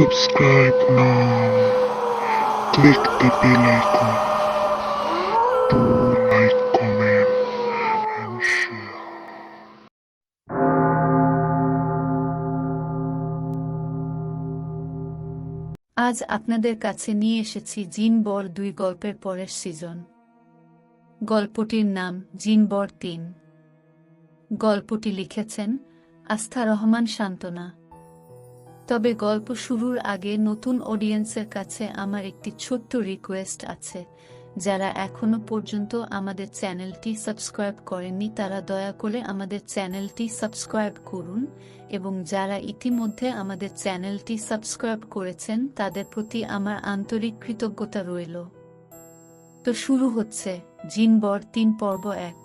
Subscribe now. Click the bell icon to like, comment, and share. আজ আপনাদের কাছে নিয়ে এসেছি জিন বর দুই গল্পের পরের সিজন গল্পটির নাম জিন বর তিন গল্পটি লিখেছেন আস্থা রহমান শান্তনা তবে গল্প শুরুর আগে নতুন অডিয়েন্সের কাছে আমার একটি ছোট্ট রিকোয়েস্ট আছে। যারা এখনও পর্যন্ত আমাদের চ্যানেলটি সাবস্ক্রাইব করেননি, তারা দয়া করে আমাদের চ্যানেলটি সাবস্ক্রাইব করুন এবং যারা ইতিমধ্যে আমাদের চ্যানেলটি সাবস্ক্রাইব করেছেন, তাদের প্রতি আমার আন্তরিক কৃতজ্ঞতা রইল। তো শুরু হচ্ছে জিনবর তিন পর্ব এক।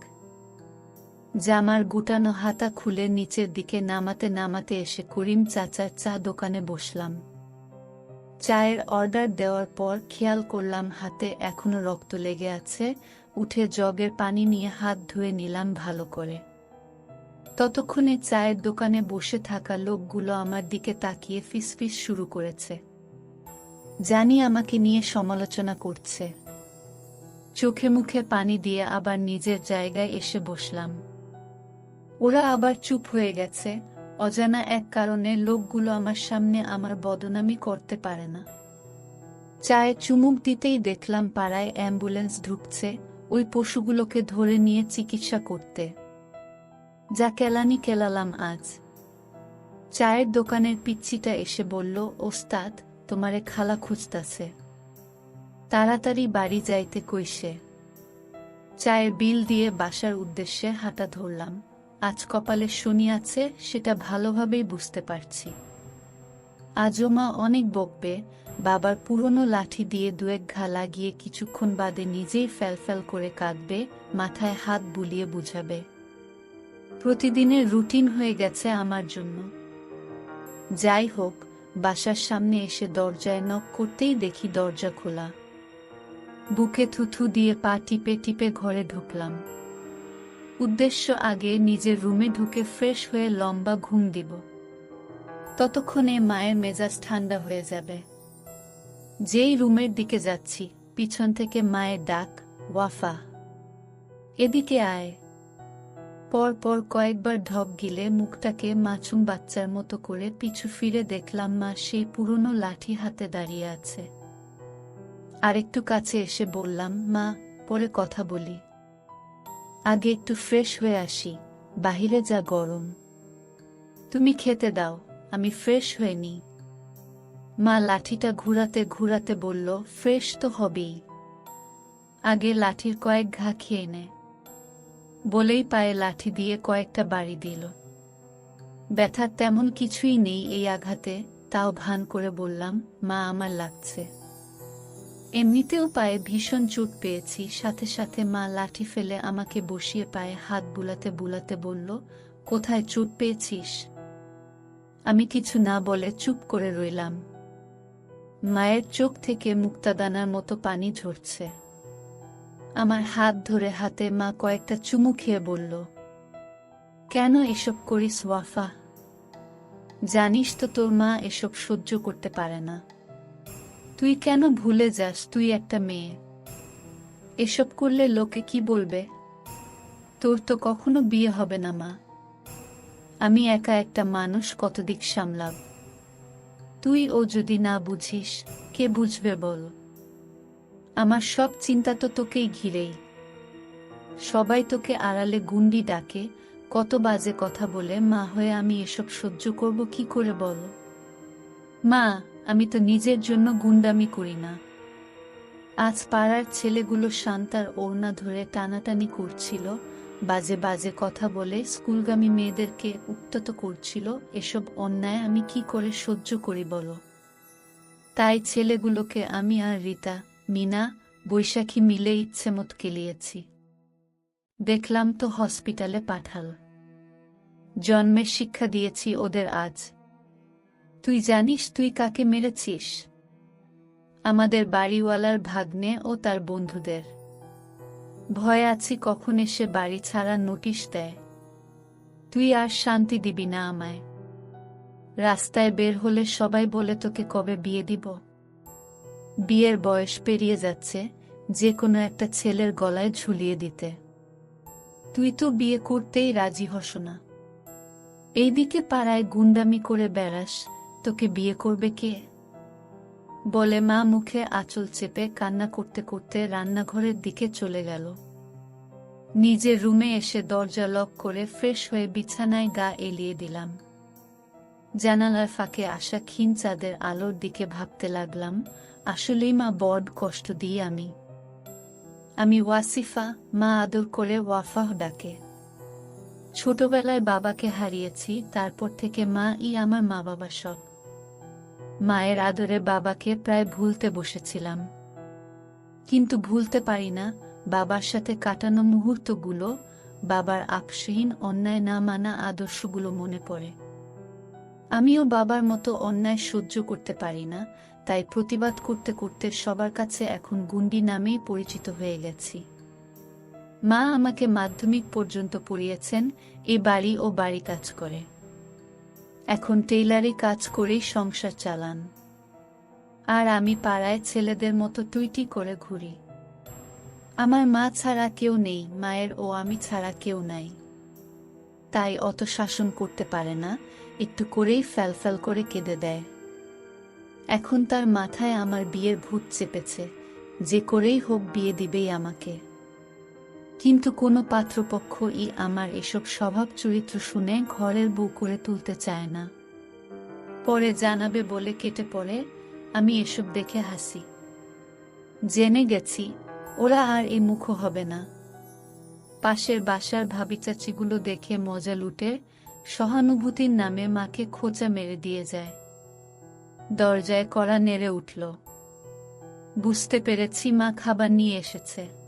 জামার গুটানো হাতা খুলে নিচের দিকে নামাতে নামাতে এসে করিম চাচার চা দোকানে বসলাম। চায়ের অর্ডার দেওয়ার পর খেয়াল করলাম হাতে এখনও রক্ত লেগে আছে, উঠে জগের পানি নিয়ে হাত ধুয়ে নিলাম ভালো করে। ততক্ষণে চায়ের দোকানে বসে থাকা লোকগুলো আমার দিকে তাকিয়ে ফিসফিস শুরু করেছে। জানি আমাকে নিয়ে সমালোচনা করছে। চোখে মুখে পানি দিয়ে আবার নিজের জায়গায় এসে বসলাম। ওরা আবার চুপ হয়ে গেছে। অজানা এক কারণে লোকগুলো আমার সামনে আমার বদনামি করতে পারে না। চায়ে চুমুক দিতেই দেখলাম পাড়ায় অ্যাম্বুলেন্স ঢুকছে, ওই পশুগুলোকে ধরে নিয়ে চিকিৎসা করতে। যা কেলানি কেলালাম আজ। চায়ের দোকানের পিচ্ছিটা এসে বলল, ওস্তাদ, তোমারে খালা খুঁজতাছে। তাড়াতাড়ি বাড়ি যাইতে কইসে। চায়ের বিল দিয়ে বাসার উদ্দেশ্যে হাঁটা ধরলাম। আজ কপালে শনি আছে, সেটা ভালোভাবেই বুঝতে পারছি। আজও মা অনেক বকবে, বাবার পুরনো লাঠি দিয়ে দুয়েক ঘা লাগিয়ে কিছুক্ষণ বাদে নিজেই ফ্যালফ্যাল করে কাঁদবে, মাথায় হাত বুলিয়ে বুঝাবে। প্রতিদিনের রুটিন হয়ে গেছে আমার জন্য। যাই হোক, বাসার সামনে এসে দরজায় নক করতেই দেখি দরজা খোলা। বুকে থুথু দিয়ে পা টিপে টিপে ঘরে ঢুকলাম। উদ্দেশ্য আগে নিজের রুমে ঢুকে ফ্রেশ হয়ে লম্বা ঘুম দিব। ততক্ষণে মায়ের মেজাজ ঠান্ডা হয়ে যাবে। যেই রুমের দিকে যাচ্ছি, পিছন থেকে মায়ের ডাক, ওয়াফা। এদিকে আয়। পর পর কয়েকবার ঢপ গিলে মুখটাকে মাছুম বাচ্চার মতো করে পিছু ফিরে দেখলাম মা সেই পুরনো লাঠি হাতে দাঁড়িয়ে আছে। আরেকটু কাছে এসে বললাম, মা, পরে কথা বলি। আগে একটু ফ্রেশ হয়ে আসি, বাহিরে যা গরম। তুমি খেতে দাও, আমি ফ্রেশ হয়ে নিই মা লাঠিটা ঘুরাতে ঘুরাতে বলল ফ্রেশ তো হবেই। আগে লাঠির কয়েক ঘা খেয়ে নে। বলেই পায়ে লাঠি দিয়ে কয়েকটা বাড়ি দিল। ব্যথার তেমন কিছুই নেই এই আঘাতে, তাও ভান করে বললাম, মা, আমার লাগছে। এমনিতেও পায়ে ভীষণ চোট পেয়েছি। সাথে সাথে মা লাঠি ফেলে আমাকে বসিয়ে পায়ে হাত বুলাতে বুলাতে বলল, কোথায় চোট পেয়েছিস? আমি কিছু না বলে চুপ করে রইলাম। মায়ের চোখ থেকে মুক্তাদানার মতো পানি ঝরছে। আমার হাত ধরে হাতে মা কয়েকটা চুমু খেয়ে বলল, কেন এসব করিস ওয়াফা? জানিস তো তোর মা এসব সহ্য করতে পারে না। তুই কেন ভুলে যাস তুই একটা মেয়ে? এসব করলে লোকে কি বলবে? তোর তো কখনো বিয়ে হবে না, মা। আমি একা একটা মানুষ কতদিক সামলাব? তুই ও যদি না বুঝিস, কে বুঝবে বল? আমার সব চিন্তা তো তোকেই ঘিরেই। সবাই তোকে আড়ালে গুন্ডি ডাকে, কত বাজে কথা বলে, মা হয়ে আমি এসব সহ্য করব কি করে বল? মা আমি তো নিজের জন্য গুন্ডামি করি না। আজ পাড়ার ছেলেগুলো শান্তার ওড়না ধরে টানাটানি করছিল, বাজে বাজে কথা বলে স্কুলগামী মেয়েদেরকে উত্তত করছিল, এসব অন্যায় আমি কি করে সহ্য করি বলো? তাই ছেলেগুলোকে আমি আর রীতা, মিনা, বৈশাখী মিলে ইচ্ছে মত কেলিয়েছি। দেখলাম তো হসপিটালে পাঠাল। জন্মের শিক্ষা দিয়েছি ওদের আজ। তুই জানিস তুই কাকে মেরেছিস? আমাদের বাড়িওয়ালার ভাগ্নে ও তার বন্ধুদের। ভয় আছি কখন এসে বাড়ি ছাড়া নোটিশ দেয়। তুই আর শান্তি দিবি না আমায়। রাস্তায় বের হলে সবাই বলে তোকে কবে বিয়ে দিব? বিয়ের বয়স পেরিয়ে যাচ্ছে যে কোনো একটা ছেলের গলায় ঝুলিয়ে দিতে। তুই তো বিয়ে করতেই রাজি হস না। এইদিকে পাড়ায় গুন্ডামি করে বেড়াস তোকে বিয়ে করবে কে? বলে মা মুখে আঁচল চেপে কান্না করতে করতে রান্নাঘরের দিকে চলে গেল। নিজের রুমে এসে দরজা লক করে ফ্রেশ হয়ে বিছানায় গা এলিয়ে দিলাম। জানালার ফাঁকে আসা ক্ষীণ চাঁদের আলোর দিকে ভাবতে লাগলাম, আসলেই মা বড কষ্ট দিই আমি। আমি ওয়াসিফা, মা আদর করে ওয়াফাহ ডাকে। ছোটবেলায় বাবাকে হারিয়েছি, তারপর থেকে মা ই আমার মা বাবা সব মায়ের আদরে বাবাকে প্রায় ভুলতে বসেছিলাম। কিন্তু ভুলতে পারি না, বাবার সাথে কাটানো মুহূর্তগুলো বাবার আপসহীন অন্যায় না মানা আদর্শগুলো মনে পড়ে। আমিও বাবার মতো অন্যায় সহ্য করতে পারি না, তাই প্রতিবাদ করতে করতে সবার কাছে এখন গুন্ডি নামেই পরিচিত হয়ে গেছি। মা আমাকে মাধ্যমিক পর্যন্ত পড়িয়েছেন, এ বাড়ি ও বাড়ি কাজ করে। এখন টেইলারি কাজ করেই সংসার চালান। আর আমি পাড়ায় ছেলেদের মতো টুইটি করে ঘুরি। আমার মা ছাড়া কেউ নেই, মায়ের ও আমি ছাড়া কেউ নাই। তাই অত শাসন করতে পারে না, একটু করেই ফ্যালফ্যাল করে কেঁদে দেয়। এখন তার মাথায় আমার বিয়ের ভূত চেপেছে, যে করেই হোক বিয়ে দিবেই আমাকে। কিন্তু কোনো পাত্রপক্ষই আমার এসব স্বভাব চরিত্র শুনে ঘরের বউ করে তুলতে চায় না। পরে জানাবে বলে কেটে পড়ে, আমি এসব দেখে হাসি। জেনে গেছি, ওরা আর এই মুখ হবে না। পাশের বাসার ভাবি চাচিগুলো দেখে মজা লুটে সহানুভূতির নামে মাকে খোঁচা মেরে দিয়ে যায়। দরজায় কড়া নেড়ে উঠল। বুঝতে পেরেছি, মা খাবার নিয়ে এসেছে।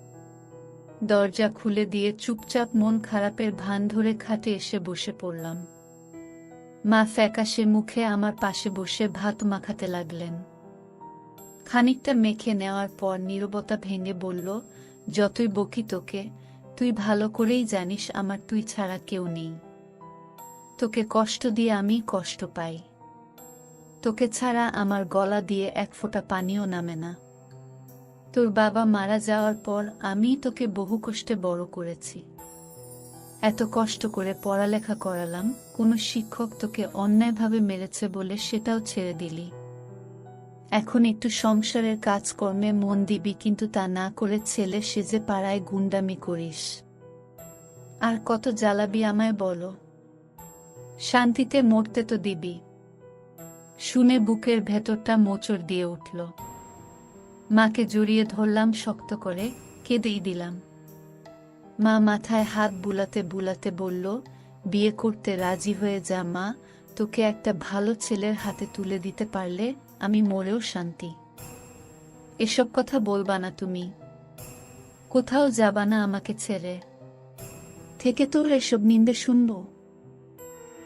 দরজা খুলে দিয়ে চুপচাপ মন খারাপের ভান ধরে খাটে এসে বসে পড়লাম। মা ফ্যাকাশে মুখে আমার পাশে বসে ভাত মাখাতে লাগলেন। খানিকটা মেখে নেওয়ার পর নীরবতা ভেঙে বলল, যতই বকি তোকে, তুই ভালো করেই জানিস আমার তুই ছাড়া কেউ নেই। তোকে কষ্ট দিয়ে আমি কষ্ট পাই। তোকে ছাড়া আমার গলা দিয়ে এক ফোঁটা পানিও নামে না। তোর বাবা মারা যাওয়ার পর আমি তোকে বহু কষ্টে বড় করেছি। এত কষ্ট করে পড়ালেখা করালাম, কোনো শিক্ষক তোকে অন্যায়ভাবে মেরেছে বলে সেটাও ছেড়ে দিলি। এখন একটু সংসারের কাজকর্মে মন দিবি কিন্তু তা না করে ছেলে সেজে পাড়ায় গুন্ডামি করিস। আর কত জ্বালাবি আমায় বলো। শান্তিতে মরতে তো দিবি। শুনে বুকের ভেতরটা মোচড় দিয়ে উঠল। মাকে জড়িয়ে ধরলাম শক্ত করে, কেঁদেই দিলাম। মা মাথায় হাত বুলাতে বুলাতে বলল, বিয়ে করতে রাজি হয়ে যা মা, তোকে একটা ভালো ছেলের হাতে তুলে দিতে পারলে আমি মরেও শান্তি। এসব কথা বলবা না তুমি। কোথাও যাবা না আমাকে ছেড়ে। থেকে তোর এসব নিন্দে শুনব?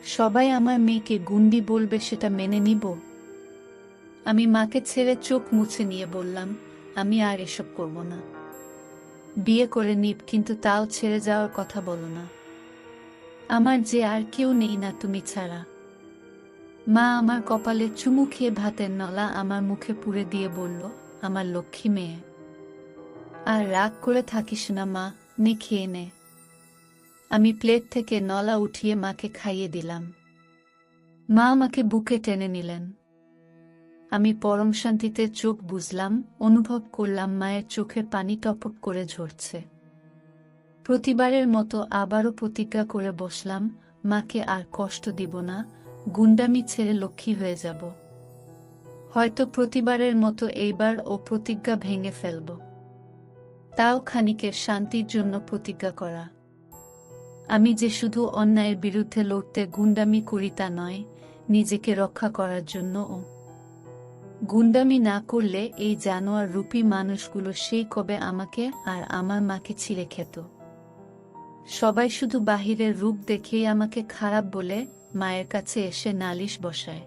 সবাই আমার মেয়েকে গুন্ডি বলবে সেটা মেনে নিব? আমি মাকে ছেড়ে চোখ মুছে নিয়ে বললাম, আমি আর এসব করব না। বিয়ে করে নিব, কিন্তু তাও ছেড়ে যাওয়ার কথা বলো না। আমার যে আর কেউ নেই না তুমি ছাড়া। মা আমার কপালে চুমু খেয়ে ভাতের নলা আমার মুখে পুড়ে দিয়ে বলল, আমার লক্ষ্মী মেয়ে। আর রাগ করে থাকিস না মা, নে খেয়ে নে। আমি প্লেট থেকে নলা উঠিয়ে মাকে খাইয়ে দিলাম। মা আমাকে বুকে টেনে নিলেন। আমি পরম শান্তিতে চোখ বুঝলাম, অনুভব করলাম মায়ের চোখে পানি টপক করে ঝরছে। প্রতিবারের মতো আবারও প্রতিজ্ঞা করে বসলাম, মাকে আর কষ্ট দিব না, গুন্ডামি ছেড়ে লক্ষ্মী হয়ে যাব। হয়তো প্রতিবারের মতো এইবার ও প্রতিজ্ঞা ভেঙে ফেলব। তাও খানিকের শান্তির জন্য প্রতিজ্ঞা করা। আমি যে শুধু অন্যায়ের বিরুদ্ধে লড়তে গুন্ডামি করি তা নয়, নিজেকে রক্ষা করার জন্যও। গুন্ডামি না করলে এই জানোয়ার রূপী মানুষগুলো সেই কবে আমাকে আর আমার মাকে ছিঁড়ে খেত। সবাই শুধু বাহিরের রূপ দেখেই আমাকে খারাপ বলে মায়ের কাছে এসে নালিশ বসায়।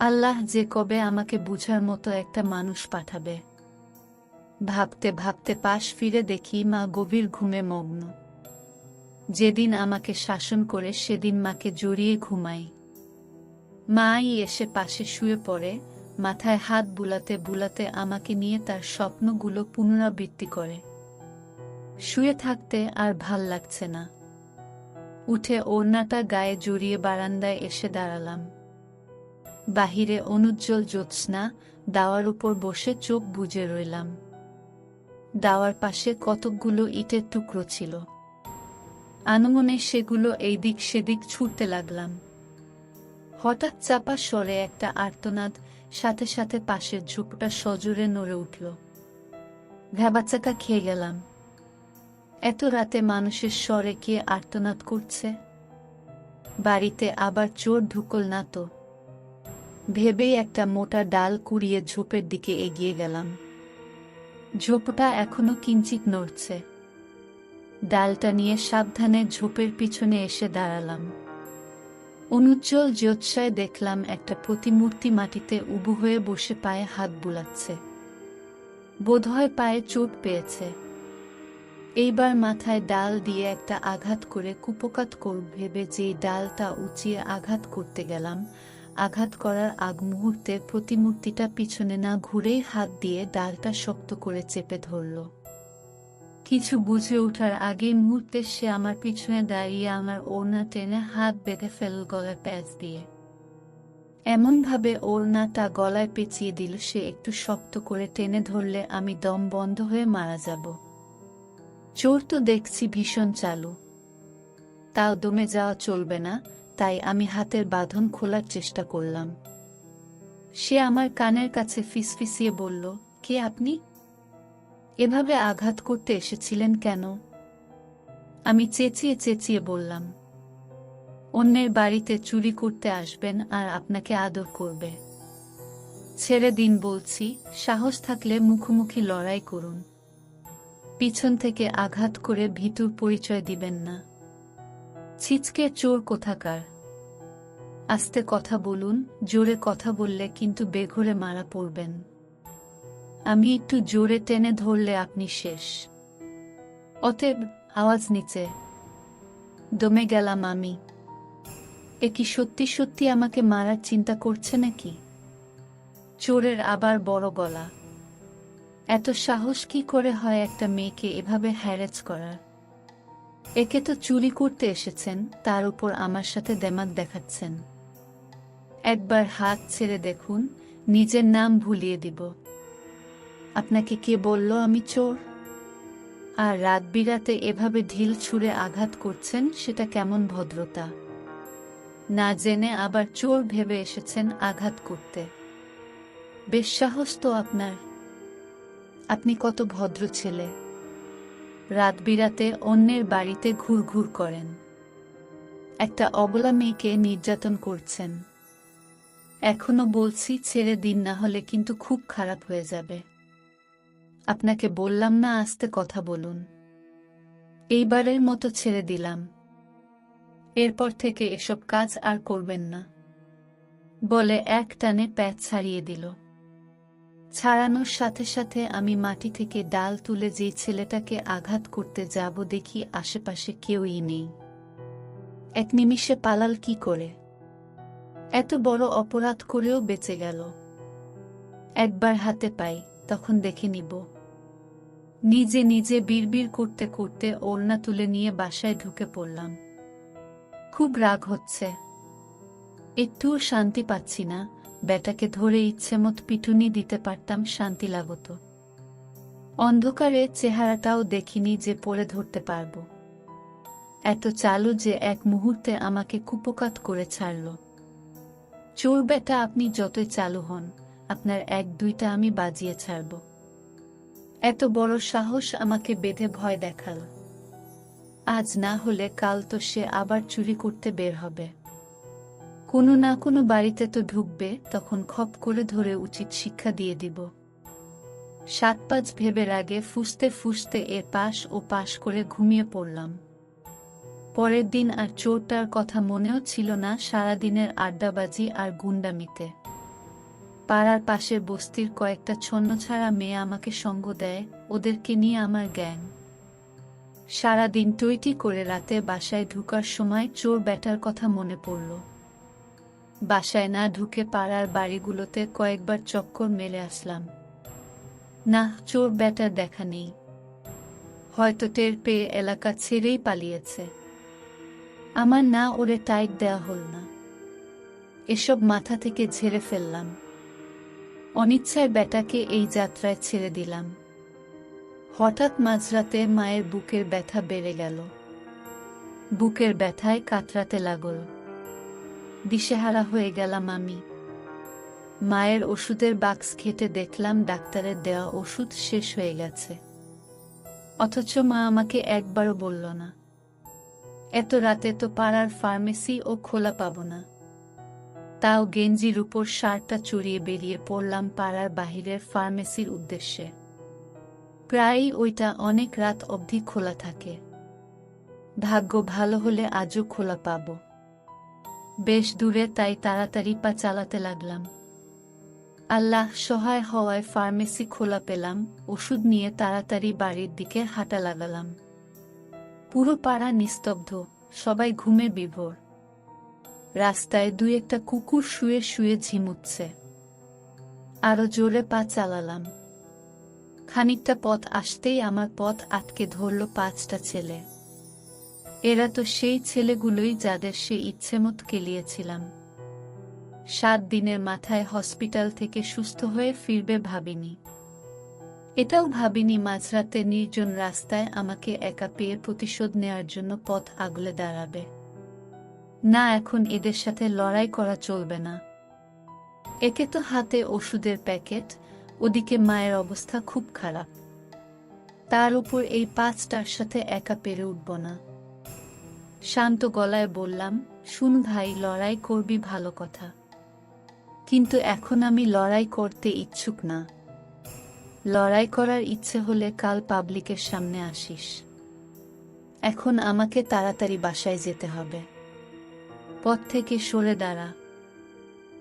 আল্লাহ যে কবে আমাকে বুঝার মতো একটা মানুষ পাঠাবে। ভাবতে ভাবতে পাশ ফিরে দেখি মা গভীর ঘুমে মগ্ন। যেদিন আমাকে শাসন করে সেদিন মাকে জড়িয়ে ঘুমাই। মাই এসে পাশে শুয়ে পড়ে মাথায় হাত বুলাতে বুলাতে আমাকে নিয়ে তার স্বপ্নগুলো পুনরাবৃত্তি করে। শুয়ে থাকতে আর ভালো লাগছে না। উঠে ওড়নাটা গায়ে জড়িয়ে বারান্দায় এসে দাঁড়ালাম। বাহিরে অনুজ্জ্বল জ্যোৎস্না, দাওয়ার উপর বসে চোখ বুজে রইলাম। দাওয়ার পাশে কতকগুলো ইটের টুকরো ছিল। আনমনে সেগুলো এই দিক সেদিক ছুটতে লাগলাম। হঠাৎ চাপা স্বরে একটা আর্তনাদ সাথে সাথে পাশের ঝুঁকটা সজোরে নড়ে উঠল। ঘাবাচাকা খেয়ে গেলাম। এত রাতে মানুষের স্বরে কে আর্তনাদ করছে? বাড়িতে আবার চোর ঢুকল না তো। ভেবেই একটা মোটা ডাল কুড়িয়ে ঝোপের দিকে এগিয়ে গেলাম। ঝোপটা এখনও কিঞ্চিত নড়ছে। ডালটা নিয়ে সাবধানে ঝোপের পিছনে এসে দাঁড়ালাম। অনুজ্জ্বল জ্যোৎসায় দেখলাম একটা প্রতিমূর্তি মাটিতে উবু হয়ে বসে পায়ে হাত বুলাচ্ছে। বোধহয় পায়ে চোট পেয়েছে। এইবার মাথায় ডাল দিয়ে একটা আঘাত করে কুপকাত করব ভেবে যেই ডালটা উঁচিয়ে আঘাত করতে গেলাম, আঘাত করার আগ মুহূর্তে প্রতিমূর্তিটা পিছনে না ঘুরেই হাত দিয়ে ডালটা শক্ত করে চেপে ধরল। কিছু বুঝে ওঠার আগে মুহূর্তে সে আমার পিছনে দাঁড়িয়ে আমার ওড়না টেনে হাত বেঁধে ফেল গলায় প্যাচ দিয়ে। এমনভাবে ওড়নাটা গলায় পেঁচিয়ে দিল, সে একটু শক্ত করে টেনে ধরলে আমি দম বন্ধ হয়ে মারা যাব। চোর তো দেখছি ভীষণ চালু। তাও দমে যাওয়া চলবে না, তাই আমি হাতের বাঁধন খোলার চেষ্টা করলাম। সে আমার কানের কাছে ফিসফিসিয়ে বলল, কে আপনি? এভাবে আঘাত করতে এসেছিলেন কেন? আমি চেঁচিয়ে চেঁচিয়ে বললাম, অন্যের বাড়িতে চুরি করতে আসবেন আর আপনাকে আদর করবে। ছেড়ে দিন বলছি, সাহস থাকলে মুখোমুখি লড়াই করুন। পিছন থেকে আঘাত করে ভিতুর পরিচয় দিবেন না। ছিচকে চোর কোথাকার। আস্তে কথা বলুন, জোরে কথা বললে কিন্তু বেঘরে মারা পড়বেন। আমি একটু জোরে টেনে ধরলে আপনি শেষ। অতএব, আওয়াজ নিচে। দমে গেলাম আমি। এ কি সত্যি সত্যি আমাকে মারার চিন্তা করছে নাকি? চোরের আবার বড় গলা। এত সাহস কি করে হয় একটা মেয়েকে এভাবে হ্যারেজ করার? একে তো চুরি করতে এসেছেন, তার উপর আমার সাথে দেমাক দেখাচ্ছেন। একবার হাত ছেড়ে দেখুন, নিজের নাম ভুলিয়ে দিব। আপনাকে কে বলল আমি চোর? আর রাত বিরাতে এভাবে ঢিল ছুঁড়ে আঘাত করছেন, সেটা কেমন ভদ্রতা? না জেনে আবার চোর ভেবে এসেছেন আঘাত করতে। বেশ সাহস তো আপনার। আপনি কত ভদ্র ছেলে। রাত বিরাতে অন্যের বাড়িতে ঘুরঘুর করেন। একটা অবলা মেয়েকে নির্যাতন করছেন। এখনও বলছি ছেড়ে দিন না হলে কিন্তু খুব খারাপ হয়ে যাবে। আপনাকে বললাম না, আস্তে কথা বলুন। এইবারের মতো ছেড়ে দিলাম। এরপর থেকে এসব কাজ আর করবেন না। বলে এক টানে প্যাচ ছাড়িয়ে দিল। ছাড়ানোর সাথে সাথে আমি মাটি থেকে ডাল তুলে যে ছেলেটাকে আঘাত করতে যাব দেখি আশেপাশে কেউই নেই। এক নিমিষে পালাল কি করে? এত বড় অপরাধ করেও বেঁচে গেল। একবার হাতে পাই, তখন দেখে নিব। নিজে নিজে বিড়বিড় করতে করতে ওড়না তুলে নিয়ে বাসায় ঢুকে পড়লাম। খুব রাগ হচ্ছে। একটুও শান্তি পাচ্ছি না বেটাকে ধরে ইচ্ছে মত পিটুনি দিতে পারতাম শান্তি লাগত। অন্ধকারে চেহারাটাও দেখিনি যে পড়ে ধরতে পারব। এত চালু যে এক মুহূর্তে আমাকে কুপকাত করে ছাড়ল। চোর বেটা আপনি যতই চালু হন, আপনার এক দুইটা আমি বাজিয়ে ছাড়ব। এত বড় সাহস আমাকে বেঁধে ভয় দেখাল। আজ না হলে কাল তো সে আবার চুরি করতে বের হবে। কোনো না কোনো বাড়িতে তো ঢুকবে, তখন খপ করে ধরে উচিত শিক্ষা দিয়ে দিব। সাত পাঁচ ভেবে রাগে ফুসতে ফুসতে এর পাশ ও পাশ করে ঘুমিয়ে পড়লাম। পরের দিন আর চোরটার কথা মনেও ছিল না সারাদিনের আড্ডাবাজি আর গুন্ডামিতে। পাড়ার পাশের বস্তির কয়েকটা ছন্নছাড়া মেয়ে আমাকে সঙ্গ দেয়, ওদেরকে নিয়ে আমার গ্যাং। সারাদিন টইটি করে রাতে বাসায় ঢুকার সময় চোর ব্যাটার কথা মনে পড়ল। বাসায় না ঢুকে পাড়ার বাড়িগুলোতে কয়েকবার চক্কর মেলে আসলাম। না, চোর ব্যাটার দেখা নেই। হয়তো টের পেয়ে এলাকা ছেড়েই পালিয়েছে। আমার না ওরে টাইট দেওয়া হল না। এসব মাথা থেকে ঝেড়ে ফেললাম। অনিচ্ছায় বেটাকে এই যাত্রায় ছেড়ে দিলাম। হঠাৎ মাঝরাতে মায়ের বুকের ব্যথা বেড়ে গেল। বুকের ব্যথায় কাতরাতে লাগল। দিশেহারা হয়ে গেলাম আমি। মায়ের ওষুধের বাক্স খেতে দেখলাম ডাক্তারের দেওয়া ওষুধ শেষ হয়ে গেছে। অথচ মা আমাকে একবারও বলল না। এত রাতে তো পাড়ার ফার্মেসি ও খোলা পাব না। তাও গেঞ্জির উপর শার্টটা চড়িয়ে বেরিয়ে পড়লাম পাড়ার বাহিরের ফার্মেসির উদ্দেশ্যে। প্রায়ই ওইটা অনেক রাত অবধি খোলা থাকে। ভাগ্য ভালো হলে আজও খোলা পাব। বেশ দূরে তাই তাড়াতাড়ি পা চালাতে লাগলাম। আল্লাহ সহায় হওয়ায় ফার্মেসি খোলা পেলাম, ওষুধ নিয়ে তাড়াতাড়ি বাড়ির দিকে হাঁটা লাগালাম। পুরো পাড়া নিস্তব্ধ, সবাই ঘুমে বিভোর। রাস্তায় দুই একটা কুকুর শুয়ে শুয়ে ঝিমুচ্ছে। আরও জোরে পা চালালাম। খানিকটা পথ আসতেই আমার পথ আটকে ধরল পাঁচটা ছেলে। এরা তো সেই ছেলেগুলোই যাদের সে ইচ্ছেমত কেলিয়েছিলাম। সাত দিনের মাথায় হসপিটাল থেকে সুস্থ হয়ে ফিরবে ভাবিনি। এটাও ভাবিনি মাঝরাতে নির্জন রাস্তায় আমাকে একা পেয়ে প্রতিশোধ নেওয়ার জন্য পথ আগলে দাঁড়াবে। না, এখন এদের সাথে লড়াই করা চলবে না। একে তো হাতে ওষুধের প্যাকেট, ওদিকে মায়ের অবস্থা খুব খারাপ। তার উপর এই পাঁচটার সাথে একা পেরে উঠব না। শান্ত গলায় বললাম, শুন ভাই, লড়াই করবি ভালো কথা। কিন্তু এখন আমি লড়াই করতে ইচ্ছুক না। লড়াই করার ইচ্ছে হলে কাল পাবলিকের সামনে আসিস। এখন আমাকে তাড়াতাড়ি বাসায় যেতে হবে। পথ থেকে সরে দাঁড়া।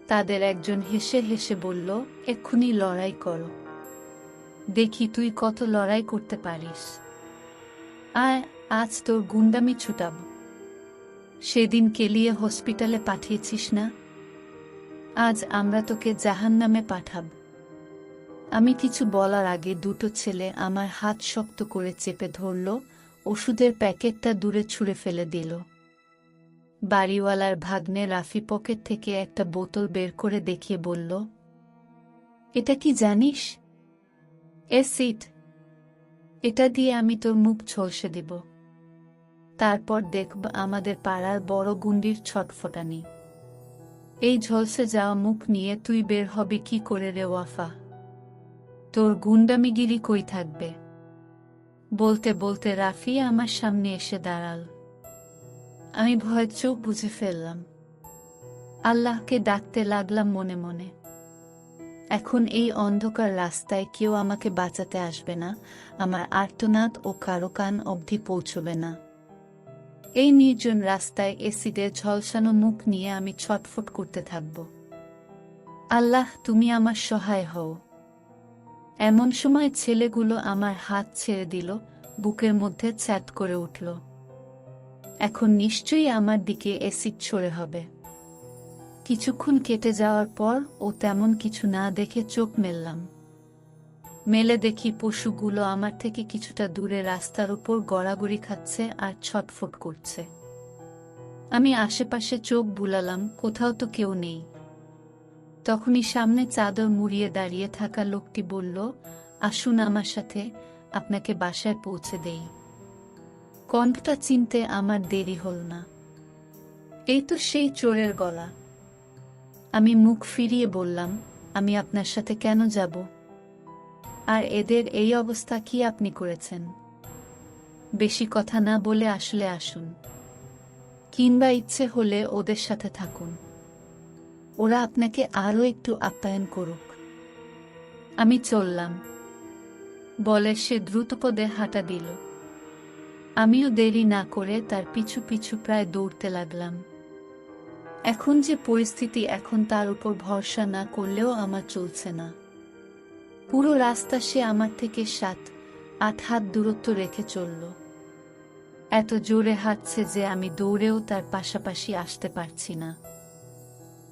তাদের একজন হেসে হেসে বলল, এক্ষুনি লড়াই করো। দেখি তুই কত লড়াই করতে পারিস। আয়, আজ তোর গুন্ডামি ছুটাব। সেদিন কেলিয়ে হসপিটালে পাঠিয়েছিস না? আজ আমরা তোকে জাহান নামে পাঠাব। আমি কিছু বলার আগে দুটো ছেলে আমার হাত শক্ত করে চেপে ধরল, ওষুধের প্যাকেটটা দূরে ছুঁড়ে ফেলে দিল। বাড়িওয়ালার ভাগ্নে রাফি পকেট থেকে একটা বোতল বের করে দেখিয়ে বলল, এটা কি জানিস? এসিড এটা দিয়ে আমি তোর মুখ ঝলসে দেব। তারপর দেখব আমাদের পাড়ার বড় গুন্ডির ছটফটানি। এই ঝলসে যাওয়া মুখ নিয়ে তুই বের হবি কি করে রে, ওয়াফা? তোর গুন্ডামিগিরি কই থাকবে? বলতে বলতে রাফি আমার সামনে এসে দাঁড়াল। আমি ভয় চোখ বুঝে ফেললাম। আল্লাহকে ডাকতে লাগলাম মনে মনে। এখন এই অন্ধকার রাস্তায় কেউ আমাকে বাঁচাতে আসবে না, আমার আর্তনাদ ও কারও কান অবধি পৌঁছবে না। এই নির্জন রাস্তায় এসিডের ঝলসানো মুখ নিয়ে আমি ছটফট করতে থাকব। আল্লাহ, তুমি আমার সহায় হও। এমন সময় ছেলেগুলো আমার হাত ছেড়ে দিল, বুকের মধ্যে চ্যাট করে উঠল। এখন নিশ্চয়ই আমার দিকে অ্যাসিড ছড়ে হবে। কিছুক্ষণ কেটে যাওয়ার পর ও তেমন কিছু না দেখে চোখ মেললাম। মেলে দেখি পশুগুলো আমার থেকে কিছুটা দূরে রাস্তার উপর গড়াগড়ি খাচ্ছে আর ছটফট করছে। আমি আশেপাশে চোখ বুলালাম, কোথাও তো কেউ নেই। তখনই সামনে চাদর মুড়িয়ে দাঁড়িয়ে থাকা লোকটি বলল, আসুন আমার সাথে, আপনাকে বাসায় পৌঁছে দেই। কণ্ঠটা চিনতে আমার দেরি হল না। এই তো সেই চোরের গলা। আমি মুখ ফিরিয়ে বললাম, আমি আপনার সাথে কেন যাব? আর এদের এই অবস্থা কি আপনি করেছেন? বেশি কথা না বলে আসলে আসুন। কিংবা ইচ্ছে হলে ওদের সাথে থাকুন। ওরা আপনাকে আরও একটু আপ্যায়ন করুক। আমি চললাম। বলে সে দ্রুতপদে হাঁটা দিল। আমিও দেরি না করে তার পিছু পিছু প্রায় দৌড়তে লাগলাম। এখন যে পরিস্থিতি এখন তার উপর ভরসা না করলেও আমার চলছে না। পুরো রাস্তা সে আমার থেকে সাত, আট হাত দূরত্ব রেখে চলল। এত জোরে হাঁটছে যে আমি দৌড়েও তার পাশাপাশি আসতে পারছি না।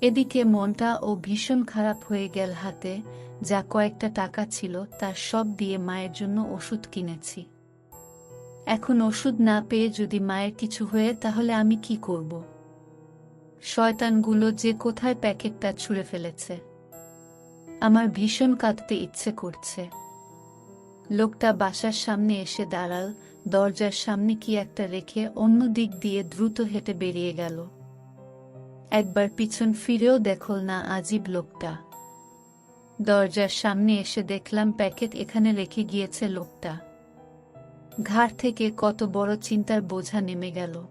এদিকে মনটা ও ভীষণ খারাপ হয়ে গেল হাতে, যা কয়েকটা টাকা ছিল তার সব দিয়ে মায়ের জন্য ওষুধ কিনেছি। এখন ওষুধ না পেয়ে যদি মায়ের কিছু হয়ে, তাহলে আমি কি করব? শয়তানগুলো যে কোথায় প্যাকেটটা ছুঁড়ে ফেলেছে। আমার ভীষণ কাঁদতে ইচ্ছে করছে। লোকটা বাসার সামনে এসে দাঁড়াল, দরজার সামনে কি একটা রেখে অন্য দিক দিয়ে দ্রুত হেঁটে বেরিয়ে গেল। একবার পিছন ফিরেও দেখল না আজীব লোকটা। দরজার সামনে এসে দেখলাম প্যাকেট এখানে রেখে গিয়েছে লোকটা। ঘাড় থেকে কত বড় চিন্তার বোঝা নেমে গেল।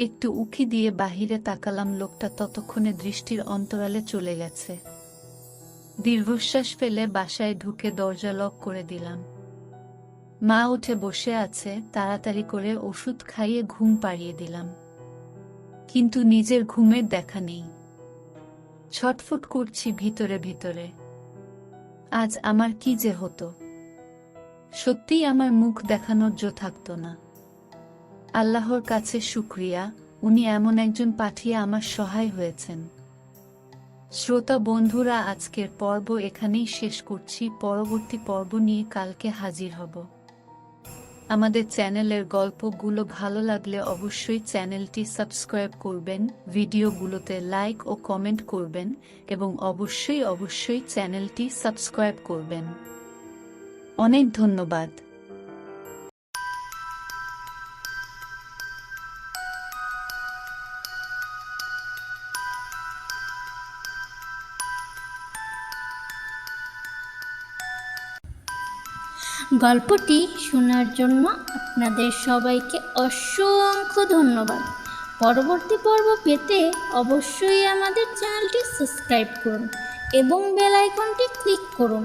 একটু উকি দিয়ে বাহিরে তাকালাম, লোকটা ততক্ষণে দৃষ্টির অন্তরালে চলে গেছে। দীর্ঘশ্বাস ফেলে বাসায় ঢুকে দরজা লক করে দিলাম। মা উঠে বসে আছে, তাড়াতাড়ি করে ওষুধ খাইয়ে ঘুম পাড়িয়ে দিলাম। কিন্তু নিজের ঘুমের দেখা নেই। ছটফট করছি ভিতরে ভিতরে। আজ আমার কি যে হতো? সত্যিই আমার মুখ দেখানোর জো থাকত না। আল্লাহর কাছে শুক্রিয়া, উনি এমন একজন পাঠিয়ে আমার সহায় হয়েছেন। শ্রোতা বন্ধুরা, আজকের পর্ব এখানেই শেষ করছি। পরবর্তী পর্ব নিয়ে কালকে হাজির হব। আমাদের চ্যানেলের গল্পগুলো ভালো লাগলে অবশ্যই চ্যানেলটি সাবস্ক্রাইব করবেন, ভিডিওগুলোতে লাইক ও কমেন্ট করবেন এবং অবশ্যই অবশ্যই চ্যানেলটি সাবস্ক্রাইব করবেন। অনেক ধন্যবাদ। গল্পটি শোনার জন্য আপনাদের সবাইকে অসংখ্য ধন্যবাদ। পরবর্তী পর্ব পেতে অবশ্যই আমাদের চ্যানেলটি সাবস্ক্রাইব করুন এবং বেল আইকনটি ক্লিক করুন।